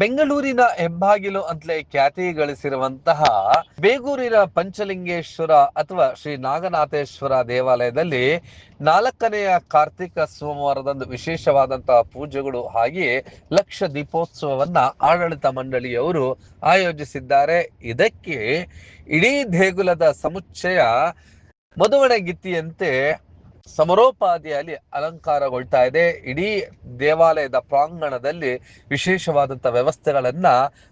ಬೆಂಗಳೂರಿನ ಹೆಬ್ಬಾಗಿಲು ಅಂತಲೇ ಖ್ಯಾತಿ ಗಳಿಸಿರುವಂತಹ ಬೇಗೂರಿನ ಪಂಚಲಿಂಗೇಶ್ವರ ಅಥವಾ ಶ್ರೀ ನಾಗನಾಥೇಶ್ವರ ದೇವಾಲಯದಲ್ಲಿ ನಾಲ್ಕನೆಯ ಕಾರ್ತಿಕ ಸೋಮವಾರದಂದು ವಿಶೇಷವಾದಂತಹ ಪೂಜೆಗಳು ಹಾಗೆಯೇ ಲಕ್ಷ ದೀಪೋತ್ಸವವನ್ನ ಆಡಳಿತ ಮಂಡಳಿಯವರು ಆಯೋಜಿಸಿದ್ದಾರೆ. ಇದಕ್ಕೆ ಇಡೀ ದೇಗುಲದ ಸಮುಚ್ಚಯ ಮಧುವಣಗಿತ್ತಿಯಂತೆ ಸಮರೋಪಾದಿಯಲ್ಲಿ ಅಲಂಕಾರಗೊಳ್ತಾ ಇದೆ. ಇಡೀ ದೇವಾಲಯದ ಪ್ರಾಂಗಣದಲ್ಲಿ ವಿಶೇಷವಾದಂತಹ ವ್ಯವಸ್ಥೆಗಳನ್ನ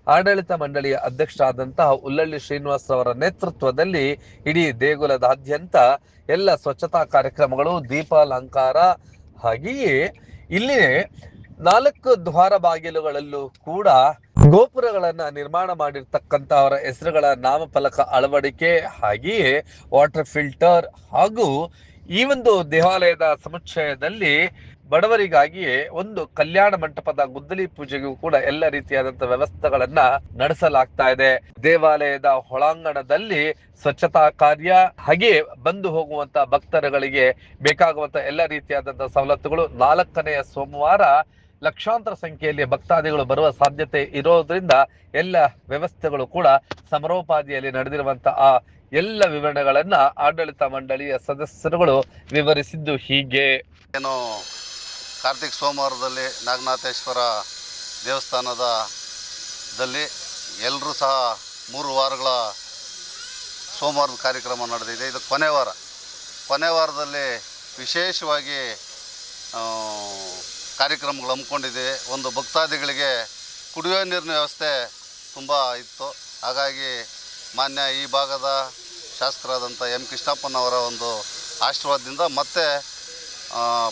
ಆಡಳಿತ ಮಂಡಳಿಯ ಅಧ್ಯಕ್ಷರಾದಂತಹ ಉಲ್ಲಳ್ಳಿ ಶ್ರೀನಿವಾಸ್ ಅವರ ನೇತೃತ್ವದಲ್ಲಿ ಇಡೀ ದೇಗುಲದಾದ್ಯಂತ ಎಲ್ಲ ಸ್ವಚ್ಛತಾ ಕಾರ್ಯಕ್ರಮಗಳು, ದೀಪಾಲಂಕಾರ, ಹಾಗೆಯೇ ಇಲ್ಲಿ ನಾಲ್ಕು ದ್ವಾರ ಬಾಗಿಲುಗಳಲ್ಲೂ ಕೂಡ ಗೋಪುರಗಳನ್ನ ನಿರ್ಮಾಣ ಮಾಡಿರ್ತಕ್ಕಂತವರ ಹೆಸರುಗಳ ನಾಮಫಲಕ ಅಳವಡಿಕೆ, ಹಾಗೆಯೇ ವಾಟರ್ ಫಿಲ್ಟರ್ ಹಾಗೂ ಈ ಒಂದು ದೇವಾಲಯದ ಸಮುಚ್ಚಯದಲ್ಲಿ ಬಡವರಿಗಾಗಿಯೇ ಒಂದು ಕಲ್ಯಾಣ ಮಂಟಪದ ಗುದ್ದಲಿ ಪೂಜೆಗೂ ಕೂಡ ಎಲ್ಲ ರೀತಿಯಾದಂತಹ ವ್ಯವಸ್ಥೆಗಳನ್ನ ನಡೆಸಲಾಗ್ತಾ ಇದೆ. ದೇವಾಲಯದ ಒಳಾಂಗಣದಲ್ಲಿ ಸ್ವಚ್ಛತಾ ಕಾರ್ಯ ಹಾಗೆ ಬಂದು ಹೋಗುವಂತ ಭಕ್ತರುಗಳಿಗೆ ಬೇಕಾಗುವಂತ ಎಲ್ಲ ರೀತಿಯಾದಂತಹ ಸವಲತ್ತುಗಳು. ನಾಲ್ಕನೆಯ ಸೋಮವಾರ ಲಕ್ಷಾಂತರ ಸಂಖ್ಯೆಯಲ್ಲಿ ಭಕ್ತಾದಿಗಳು ಬರುವ ಸಾಧ್ಯತೆ ಇರೋದ್ರಿಂದ ಎಲ್ಲ ವ್ಯವಸ್ಥೆಗಳು ಕೂಡ ಸಮರೋಪಾದಿಯಲ್ಲಿ ನಡೆದಿರುವಂತಹ ಆ ಎಲ್ಲ ವಿವರಣೆಗಳನ್ನ ಆಡಳಿತ ಮಂಡಳಿಯ ಸದಸ್ಯರುಗಳು ವಿವರಿಸಿದ್ದು ಹೀಗೆ. ಏನು ಕಾರ್ತಿಕ್ ಸೋಮವಾರದಲ್ಲಿ ನಾಗನಾಥೇಶ್ವರ ದೇವಸ್ಥಾನದ ದಲ್ಲಿ ಎಲ್ಲರೂ ಸಹ ಮೂರು ವಾರಗಳ ಸೋಮವಾರದ ಕಾರ್ಯಕ್ರಮ ನಡೆದಿದೆ. ಇದು ಕೊನೆ ವಾರ. ಕೊನೆ ವಾರದಲ್ಲಿ ವಿಶೇಷವಾಗಿ ಕಾರ್ಯಕ್ರಮಗಳು ಹಮ್ಮಿಕೊಂಡಿದೆ. ಒಂದು ಭಕ್ತಾದಿಗಳಿಗೆ ಕುಡಿಯೋ ನೀರಿನ ವ್ಯವಸ್ಥೆ ತುಂಬ ಇತ್ತು. ಹಾಗಾಗಿ ಮಾನ್ಯ ಈ ಭಾಗದ ಶಾಸಕರಾದಂಥ ಎಂ ಕೃಷ್ಣಪ್ಪನವರ ಒಂದು ಆಶೀರ್ವಾದದಿಂದ ಮತ್ತೆ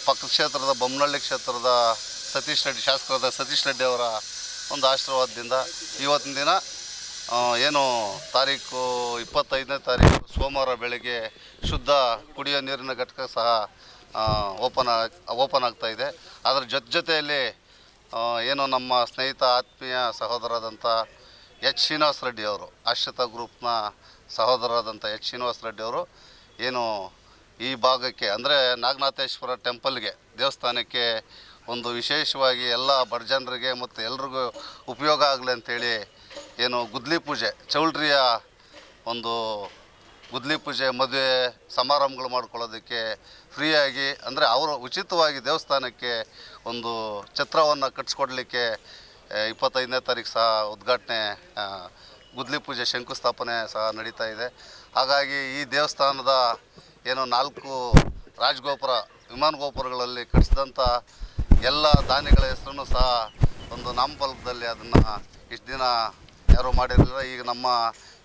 ಪಕ್ಕ ಕ್ಷೇತ್ರದ ಬೊಮ್ಮನಹಳ್ಳಿ ಕ್ಷೇತ್ರದ ಸತೀಶ್ ರೆಡ್ಡಿ, ಶಾಸಕರಾದ ಸತೀಶ್ ರೆಡ್ಡಿ ಅವರ ಒಂದು ಆಶೀರ್ವಾದದಿಂದ ಇವತ್ತಿನ ದಿನ ಏನು ತಾರೀಕು ಇಪ್ಪತ್ತೈದನೇ ತಾರೀಕು ಸೋಮವಾರ ಬೆಳಗ್ಗೆ ಶುದ್ಧ ಕುಡಿಯೋ ನೀರಿನ ಘಟಕ ಸಹ ಓಪನ್ ಓಪನ್ ಆಗ್ತಾ ಇದೆ. ಅದರ ಜೊತೆ ಜೊತೆಯಲ್ಲಿ ಏನು ನಮ್ಮ ಸ್ನೇಹಿತ, ಆತ್ಮೀಯ ಸಹೋದರರಾದಂಥ ಎಚ್ ಶ್ರೀನಿವಾಸ ರೆಡ್ಡಿ ಅವರು ಆಶ್ರಿತ ಗ್ರೂಪ್ನ ಸಹೋದರರಾದಂಥ ಎಚ್ ಶ್ರೀನಿವಾಸ ರೆಡ್ಡಿ ಅವರು ಏನು ಈ ಭಾಗಕ್ಕೆ ಅಂದರೆ ನಾಗನಾಥೇಶ್ವರ ಟೆಂಪಲ್ಗೆ ದೇವಸ್ಥಾನಕ್ಕೆ ಒಂದು ವಿಶೇಷವಾಗಿ ಎಲ್ಲ ಬಡ ಜನರಿಗೆ ಮತ್ತು ಎಲ್ರಿಗೂ ಉಪಯೋಗ ಆಗಲಿ ಅಂಥೇಳಿ ಏನು ಗುದ್ಲಿ ಪೂಜೆ ಚೌಲ್ಟ್ರಿಯ ಒಂದು ಗುದ್ಲಿ ಪೂಜೆ ಮದುವೆ ಸಮಾರಂಭಗಳು ಮಾಡ್ಕೊಳ್ಳೋದಕ್ಕೆ ಫ್ರೀಯಾಗಿ ಅಂದರೆ ಅವರು ಉಚಿತವಾಗಿ ದೇವಸ್ಥಾನಕ್ಕೆ ಒಂದು ಛತ್ರವನ್ನು ಕಟ್ಸ್ಕೊಡ್ಲಿಕ್ಕೆ ಆ, ಇಪ್ಪತ್ತೈದನೇ ತಾರೀಕು ಸಹ ಉದ್ಘಾಟನೆ ಗುದ್ಲಿ ಪೂಜೆ ಶಂಕುಸ್ಥಾಪನೆ ಸಹ ನಡೀತಾ ಇದೆ. ಹಾಗಾಗಿ ಈ ದೇವಸ್ಥಾನದ ಏನು ನಾಲ್ಕು ರಾಜಗೋಪುರ, ವಿಮಾನ ಗೋಪುರಗಳಲ್ಲಿ ಕಟ್ಟಿಸಿದಂಥ ಎಲ್ಲ ದಾನಿಗಳ ಹೆಸರನ್ನು ಸಹ ಒಂದು ನಾಮಫಲಕದಲ್ಲಿ ಅದನ್ನು ಇಷ್ಟು ದಿನ ಯಾರೂ ಮಾಡಿರಲಿಲ್ಲ. ಈಗ ನಮ್ಮ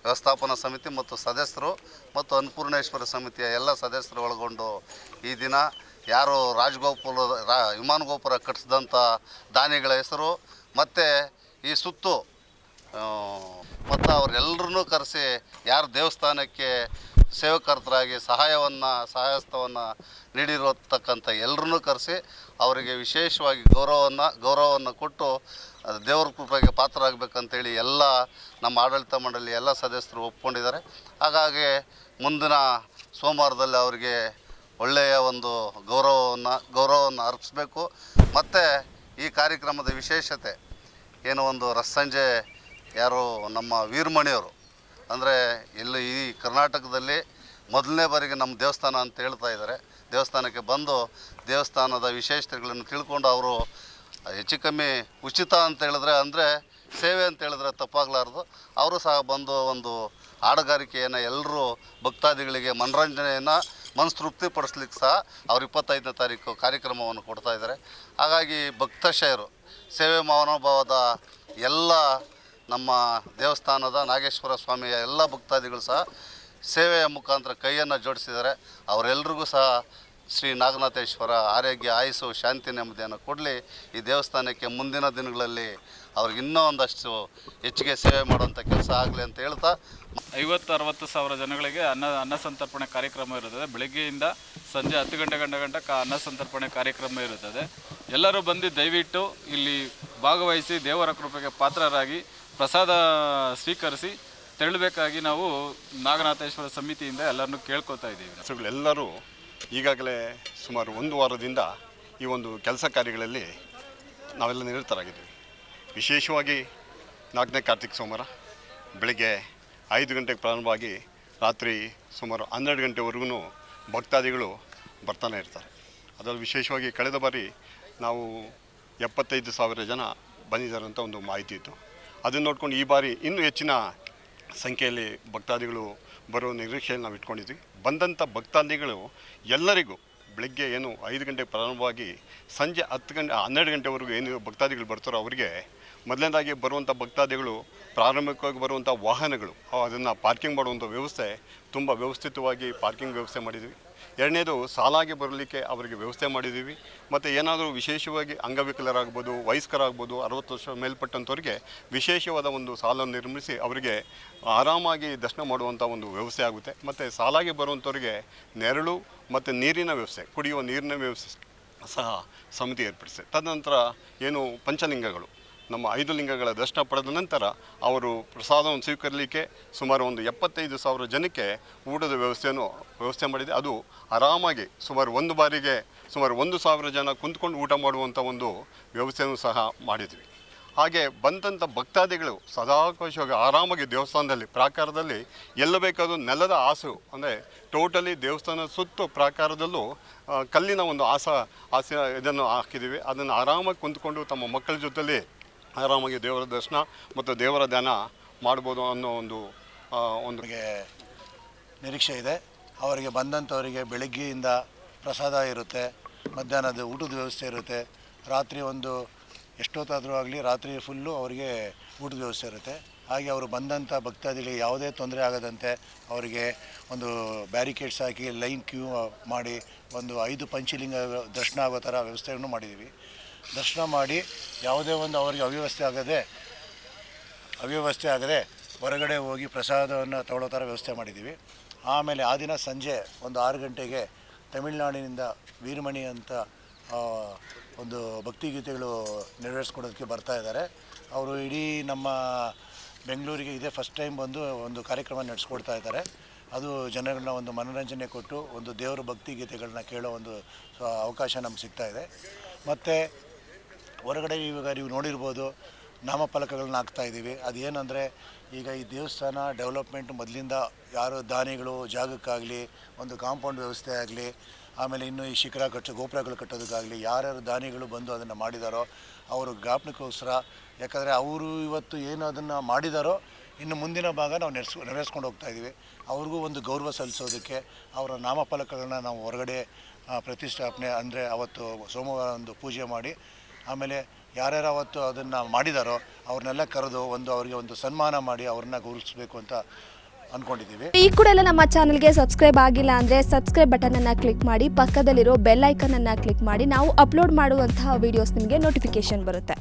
ವ್ಯವಸ್ಥಾಪನಾ ಸಮಿತಿ ಮತ್ತು ಸದಸ್ಯರು ಮತ್ತು ಅನ್ನಪೂರ್ಣೇಶ್ವರ ಸಮಿತಿಯ ಎಲ್ಲ ಸದಸ್ಯರು ಒಳಗೊಂಡು ಈ ದಿನ ಯಾರು ರಾಜಗೋಪುರ ರಾ, ವಿಮಾನ ಗೋಪುರ ಕಟ್ಟಿಸಿದಂಥ ದಾನಿಗಳ ಹೆಸರು ಮತ್ತು ಈ ಸುತ್ತು ಮತ್ತು ಅವರೆಲ್ಲರನ್ನೂ ಕರೆಸಿ ಯಾರು ದೇವಸ್ಥಾನಕ್ಕೆ ಸೇವಕರ್ತರಾಗಿ ಸಹಾಯವನ್ನು ಸಹಾಯಸ್ಥವನ್ನು ನೀಡಿರತಕ್ಕಂಥ ಎಲ್ಲರನ್ನೂ ಕರೆಸಿ ಅವರಿಗೆ ವಿಶೇಷವಾಗಿ ಗೌರವವನ್ನು ಗೌರವವನ್ನು ಕೊಟ್ಟು ದೇವರ ಕೃಪೆಗೆ ಪಾತ್ರರಾಗಬೇಕಂತೇಳಿ ಎಲ್ಲ ನಮ್ಮ ಆಡಳಿತ ಮಂಡಳಿ ಎಲ್ಲ ಸದಸ್ಯರು ಒಪ್ಕೊಂಡಿದ್ದಾರೆ. ಹಾಗಾಗಿ ಮುಂದಿನ ಸೋಮವಾರದಲ್ಲಿ ಅವರಿಗೆ ಒಳ್ಳೆಯ ಒಂದು ಗೌರವವನ್ನು ಗೌರವವನ್ನು ಅರ್ಪಿಸಬೇಕು. ಮತ್ತು ಈ ಕಾರ್ಯಕ್ರಮದ ವಿಶೇಷತೆ ಏನು ಒಂದು ರಸ್ಸಂಜೆ ಯಾರು ನಮ್ಮ ವೀರಮಣಿಯವರು. ಅಂದರೆ ಇಲ್ಲಿ ಈ ಕರ್ನಾಟಕದಲ್ಲಿ ಮೊದಲನೇ ಬಾರಿಗೆ ನಮ್ಮ ದೇವಸ್ಥಾನ ಅಂತ ಹೇಳ್ತಾ ಇದ್ದಾರೆ. ದೇವಸ್ಥಾನಕ್ಕೆ ಬಂದು ದೇವಸ್ಥಾನದ ವಿಶೇಷತೆಗಳನ್ನು ತಿಳ್ಕೊಂಡು ಅವರು ಹೆಚ್ಚು ಕಮ್ಮಿ ಉಚಿತ ಅಂತ ಹೇಳಿದ್ರೆ ಅಂದರೆ ಸೇವೆ ಅಂತ ಹೇಳಿದ್ರೆ ತಪ್ಪಾಗಲಾರ್ದು. ಅವರು ಸಹ ಬಂದು ಒಂದು ಹಾಡುಗಾರಿಕೆಯನ್ನು ಎಲ್ಲರೂ ಭಕ್ತಾದಿಗಳಿಗೆ ಮನರಂಜನೆಯನ್ನು ಮನಸ್ಸು ತೃಪ್ತಿಪಡಿಸ್ಲಿಕ್ಕೆ ಸಹ ಅವ್ರು ಇಪ್ಪತ್ತೈದನೇ ತಾರೀಕು ಕಾರ್ಯಕ್ರಮವನ್ನು ಕೊಡ್ತಾ ಇದ್ದಾರೆ. ಹಾಗಾಗಿ ಭಕ್ತಶಯರು ಸೇವೆ ಮನೋಭಾವದ ಎಲ್ಲ ನಮ್ಮ ದೇವಸ್ಥಾನದ ನಾಗೇಶ್ವರ ಸ್ವಾಮಿಯ ಎಲ್ಲ ಭಕ್ತಾದಿಗಳು ಸಹ ಸೇವೆಯ ಮುಖಾಂತರ ಕೈಯನ್ನು ಜೋಡಿಸಿದ್ದಾರೆ. ಅವರೆಲ್ಲರಿಗೂ ಸಹ ಶ್ರೀ ನಾಗನಾಥೇಶ್ವರ ಆರೋಗ್ಯ, ಆಯಸ್ಸು, ಶಾಂತಿ ನೆಮ್ಮದಿಯನ್ನು ಕೊಡಲಿ. ಈ ದೇವಸ್ಥಾನಕ್ಕೆ ಮುಂದಿನ ದಿನಗಳಲ್ಲಿ ಅವ್ರಿಗೆ ಇನ್ನೂ ಒಂದಷ್ಟು ಹೆಚ್ಚಿಗೆ ಸೇವೆ ಮಾಡುವಂಥ ಕೆಲಸ ಆಗಲಿ ಅಂತ ಹೇಳ್ತಾ ಐವತ್ತು ಅರವತ್ತು ಸಾವಿರ ಜನಗಳಿಗೆ ಅನ್ನ ಅನ್ನ ಸಂತರ್ಪಣೆ ಕಾರ್ಯಕ್ರಮ ಇರುತ್ತದೆ. ಬೆಳಗ್ಗೆಯಿಂದ ಸಂಜೆ ಹತ್ತು ಗಂಟೆ ಗಂಟೆ ಗಂಟೆ ಕ ಅನ್ನ ಸಂತರ್ಪಣೆ ಕಾರ್ಯಕ್ರಮ ಇರುತ್ತದೆ. ಎಲ್ಲರೂ ಬಂದು ದಯವಿಟ್ಟು ಇಲ್ಲಿ ಭಾಗವಹಿಸಿ ದೇವರ ಕೃಪೆಗೆ ಪಾತ್ರರಾಗಿ ಪ್ರಸಾದ ಸ್ವೀಕರಿಸಿ ತೆರಳಬೇಕಾಗಿ ನಾವು ನಾಗನಾಥೇಶ್ವರ ಸಮಿತಿಯಿಂದ ಎಲ್ಲರನ್ನು ಕೇಳ್ಕೊತಾ ಇದ್ದೀವಿ. ಎಲ್ಲರೂ ಈಗಾಗಲೇ ಸುಮಾರು ಒಂದು ವಾರದಿಂದ ಈ ಒಂದು ಕೆಲಸ ಕಾರ್ಯಗಳಲ್ಲಿ ನಾವೆಲ್ಲ ನಿರತರಾಗಿದ್ದೀವಿ. ವಿಶೇಷವಾಗಿ ನಾಲ್ಕನೇ ಕಾರ್ತಿಕ ಸೋಮವಾರ ಬೆಳಗ್ಗೆ ಐದು ಗಂಟೆಗೆ ಪ್ರಾರಂಭವಾಗಿ ರಾತ್ರಿ ಸುಮಾರು ಹನ್ನೆರಡು ಗಂಟೆವರೆಗೂ ಭಕ್ತಾದಿಗಳು ಬರ್ತಾನೆ ಇರ್ತಾರೆ. ಅದರಲ್ಲಿ ವಿಶೇಷವಾಗಿ ಕಳೆದ ಬಾರಿ ನಾವು ಎಪ್ಪತ್ತೈದು ಸಾವಿರ ಜನ ಬಂದಿದ್ದಾರೆ ಅಂತ ಒಂದು ಮಾಹಿತಿ ಇತ್ತು. ಅದನ್ನು ನೋಡ್ಕೊಂಡು ಈ ಬಾರಿ ಇನ್ನೂ ಹೆಚ್ಚಿನ ಸಂಖ್ಯೆಯಲ್ಲಿ ಭಕ್ತಾದಿಗಳು ಬರೋ ನಿರೀಕ್ಷೆಯಲ್ಲಿ ನಾವು ಇಟ್ಕೊಂಡಿದ್ವಿ. ಬಂದಂಥ ಭಕ್ತಾದಿಗಳು ಎಲ್ಲರಿಗೂ ಬೆಳಗ್ಗೆ ಏನು ಐದು ಗಂಟೆಗೆ ಪ್ರಾರಂಭವಾಗಿ ಸಂಜೆ ಹತ್ತು ಗಂಟೆ, ಹನ್ನೆರಡು ಗಂಟೆವರೆಗೂ ಏನು ಭಕ್ತಾದಿಗಳು ಬರ್ತಾರೋ ಅವರಿಗೆ ಮೊದಲನೇದಾಗಿ ಬರುವಂಥ ಭಕ್ತಾದಿಗಳು, ಪ್ರಾರಂಭಿಕವಾಗಿ ಬರುವಂಥ ವಾಹನಗಳು ಅದನ್ನು ಪಾರ್ಕಿಂಗ್ ಮಾಡುವಂಥ ವ್ಯವಸ್ಥೆ ತುಂಬ ವ್ಯವಸ್ಥಿತವಾಗಿ ಪಾರ್ಕಿಂಗ್ ವ್ಯವಸ್ಥೆ ಮಾಡಿದ್ವಿ. ಎರಡನೇದು ಸಾಲಾಗಿ ಬರಲಿಕ್ಕೆ ಅವರಿಗೆ ವ್ಯವಸ್ಥೆ ಮಾಡಿದ್ದೀವಿ. ಮತ್ತು ಏನಾದರೂ ವಿಶೇಷವಾಗಿ ಅಂಗವಿಕಲರಾಗ್ಬೋದು, ವಯಸ್ಕರಾಗ್ಬೋದು, ಅರವತ್ತು ವರ್ಷ ಮೇಲ್ಪಟ್ಟಂಥವ್ರಿಗೆ ವಿಶೇಷವಾದ ಒಂದು ಸಾಲನ್ನು ನಿರ್ಮಿಸಿ ಅವರಿಗೆ ಆರಾಮಾಗಿ ದರ್ಶನ ಮಾಡುವಂಥ ಒಂದು ವ್ಯವಸ್ಥೆ ಆಗುತ್ತೆ. ಮತ್ತು ಸಾಲಾಗಿ ಬರುವಂಥವ್ರಿಗೆ ನೆರಳು ಮತ್ತು ನೀರಿನ ವ್ಯವಸ್ಥೆ, ಕುಡಿಯುವ ನೀರಿನ ವ್ಯವಸ್ಥೆ ಸಹ ಸಮಿತಿ ಏರ್ಪಡಿಸಿದೆ. ತದನಂತರ ಏನು ಪಂಚಲಿಂಗಗಳು. ನಮ್ಮ ಐದು ಲಿಂಗಗಳ ದರ್ಶನ ಪಡೆದ ನಂತರ ಅವರು ಪ್ರಸಾದವನ್ನು ಸ್ವೀಕರಿಸಲಿಕ್ಕೆ ಸುಮಾರು ಒಂದು ಎಪ್ಪತ್ತೈದು ಸಾವಿರ ಜನಕ್ಕೆ ಊಟದ ವ್ಯವಸ್ಥೆಯನ್ನು ವ್ಯವಸ್ಥೆ ಮಾಡಿದೆ. ಅದು ಆರಾಮಾಗಿ ಸುಮಾರು ಒಂದು ಬಾರಿಗೆ ಸುಮಾರು ಒಂದು ಸಾವಿರ ಜನ ಕುಂತ್ಕೊಂಡು ಊಟ ಮಾಡುವಂಥ ಒಂದು ವ್ಯವಸ್ಥೆಯನ್ನು ಸಹ ಮಾಡಿದ್ವಿ. ಹಾಗೆ ಬಂದಂಥ ಭಕ್ತಾದಿಗಳು ಸದಾಕಾಶವಾಗಿ ಆರಾಮಾಗಿ ದೇವಸ್ಥಾನದಲ್ಲಿ ಪ್ರಾಕಾರದಲ್ಲಿ ಎಲ್ಲ ಬೇಕಾದರೂ ನೆಲದ ಹಾಸು ಅಂದರೆ ಟೋಟಲಿ ದೇವಸ್ಥಾನ ಸುತ್ತು ಪ್ರಾಕಾರದಲ್ಲೂ ಕಲ್ಲಿನ ಒಂದು ಆಸ, ಆಸೆ ಇದನ್ನು ಹಾಕಿದ್ದೀವಿ. ಅದನ್ನು ಆರಾಮಾಗಿ ಕುಂತ್ಕೊಂಡು ತಮ್ಮ ಮಕ್ಕಳ ಜೊತೆಲಿ ಆರಾಮಾಗಿ ದೇವರ ದರ್ಶನ ಮತ್ತು ದೇವರ ಧ್ಯಾನ ಮಾಡ್ಬೋದು ಅನ್ನೋ ಒಂದು ಒಂದು ನಿರೀಕ್ಷೆ ಇದೆ. ಅವರಿಗೆ ಬಂದಂಥವರಿಗೆ ಬೆಳಗ್ಗೆಯಿಂದ ಪ್ರಸಾದ ಇರುತ್ತೆ, ಮಧ್ಯಾಹ್ನದ ಊಟದ ವ್ಯವಸ್ಥೆ ಇರುತ್ತೆ, ರಾತ್ರಿ ಒಂದು ಎಷ್ಟೊತ್ತಾದರೂ ಆಗಲಿ ರಾತ್ರಿ ಫುಲ್ಲು ಅವರಿಗೆ ಊಟದ ವ್ಯವಸ್ಥೆ ಇರುತ್ತೆ. ಹಾಗೆ ಅವರು ಬಂದಂಥ ಭಕ್ತಾದಿಗಳಿಗೆ ಯಾವುದೇ ತೊಂದರೆ ಆಗದಂತೆ ಅವರಿಗೆ ಒಂದು ಬ್ಯಾರಿಕೇಡ್ಸ್ ಹಾಕಿ ಲೈನ್ ಕ್ಯೂ ಮಾಡಿ ಒಂದು ಐದು ಪಂಚಲಿಂಗ ದರ್ಶನ ಆಗೋ ಥರ ವ್ಯವಸ್ಥೆಯನ್ನು ಮಾಡಿದ್ದೀವಿ. ದರ್ಶನ ಮಾಡಿ ಯಾವುದೇ ಒಂದು ಅವರಿಗೆ ಅವ್ಯವಸ್ಥೆ ಆಗದೆ ಅವ್ಯವಸ್ಥೆ ಆಗದೆ ಹೊರಗಡೆ ಹೋಗಿ ಪ್ರಸಾದವನ್ನು ತಗೊಳ್ಳೋ ಥರ ವ್ಯವಸ್ಥೆ ಮಾಡಿದ್ದೀವಿ. ಆಮೇಲೆ ಆ ದಿನ ಸಂಜೆ ಒಂದು ಆರು ಗಂಟೆಗೆ ತಮಿಳುನಾಡಿನಿಂದ ವೀರಮಣಿ ಅಂತ ಒಂದು ಭಕ್ತಿಗೀತೆಗಳು ನೆರವೇರಿಸ್ಕೊಡೋದಕ್ಕೆ ಬರ್ತಾ ಇದ್ದಾರೆ. ಅವರು ಇಡೀ ನಮ್ಮ ಬೆಂಗಳೂರಿಗೆ ಇದೇ ಫಸ್ಟ್ ಟೈಮ್ ಬಂದು ಒಂದು ಕಾರ್ಯಕ್ರಮ ನಡೆಸ್ಕೊಡ್ತಾ ಇದ್ದಾರೆ. ಅದು ಜನಗಳನ್ನ ಒಂದು ಮನೋರಂಜನೆ ಕೊಟ್ಟು ಒಂದು ದೇವರ ಭಕ್ತಿ ಗೀತೆಗಳನ್ನ ಕೇಳೋ ಒಂದು ಅವಕಾಶ ನಮ್ಗೆ ಸಿಗ್ತಾ ಇದೆ. ಮತ್ತು ಹೊರಗಡೆ ಇವಾಗ ನೀವು ನೋಡಿರ್ಬೋದು ನಾಮಫಲಕಗಳನ್ನ ಹಾಕ್ತಾ ಇದ್ದೀವಿ. ಅದೇನೆಂದರೆ ಈಗ ಈ ದೇವಸ್ಥಾನ ಡೆವಲಪ್ಮೆಂಟ್ ಮೊದಲಿಂದ ಯಾರು ದಾನಿಗಳು ಜಾಗಕ್ಕಾಗಲಿ, ಒಂದು ಕಾಂಪೌಂಡ್ ವ್ಯವಸ್ಥೆ ಆಗಲಿ, ಆಮೇಲೆ ಇನ್ನು ಈ ಶಿಖರ ಕಟ್ಟೋ, ಗೋಪುರಗಳು ಕಟ್ಟೋದಕ್ಕಾಗಲಿ ಯಾರ್ಯಾರು ದಾನಿಗಳು ಬಂದು ಅದನ್ನು ಮಾಡಿದಾರೋ ಅವರು ಜ್ಞಾಪನಕ್ಕೋಸ್ಕರ ಯಾಕಂದರೆ ಅವರು ಇವತ್ತು ಏನು ಅದನ್ನು ಮಾಡಿದಾರೋ ಇನ್ನು ಮುಂದಿನ ಭಾಗ ನಾವು ನೆರೆಸ್ ನೆರವೇರಿಸ್ಕೊಂಡು ಹೋಗ್ತಾ ಇದ್ದೀವಿ. ಅವ್ರಿಗೂ ಒಂದು ಗೌರವ ಸಲ್ಲಿಸೋದಕ್ಕೆ ಅವರ ನಾಮಫಲಕಗಳನ್ನ ನಾವು ಹೊರಗಡೆ ಪ್ರತಿಷ್ಠಾಪನೆ ಅಂದರೆ ಅವತ್ತು ಸೋಮವಾರ ಒಂದು ಪೂಜೆ ಮಾಡಿ ಆಮೇಲೆ ಯಾರ್ಯಾರು ಅವತ್ತು ಅದನ್ನು ಮಾಡಿದಾರೋ ಅವ್ರನ್ನೆಲ್ಲ ಕರೆದು ಒಂದು ಅವರಿಗೆ ಒಂದು ಸನ್ಮಾನ ಮಾಡಿ ಅವ್ರನ್ನ ಗೌರವಿಸಬೇಕು ಅಂತ ಅಂದ್ಕೊಂಡಿದ್ದೀವಿ ಈ ಕೂಡ ಎಲ್ಲ ನಮ್ಮ ಚಾನಲ್ಗೆ ಸಬ್ಸ್ಕ್ರೈಬ್ ಆಗಿಲ್ಲ ಅಂದರೆ ಸಬ್ಸ್ಕ್ರೈಬ್ ಬಟನನ್ನು ಕ್ಲಿಕ್ ಮಾಡಿ, ಪಕ್ಕದಲ್ಲಿರೋ ಬೆಲ್ ಐಕನನ್ನು ಕ್ಲಿಕ್ ಮಾಡಿ, ನಾವು ಅಪ್ಲೋಡ್ ಮಾಡುವಂತಹ ವೀಡಿಯೋಸ್ ನಿಮಗೆ ನೋಟಿಫಿಕೇಶನ್ ಬರುತ್ತೆ.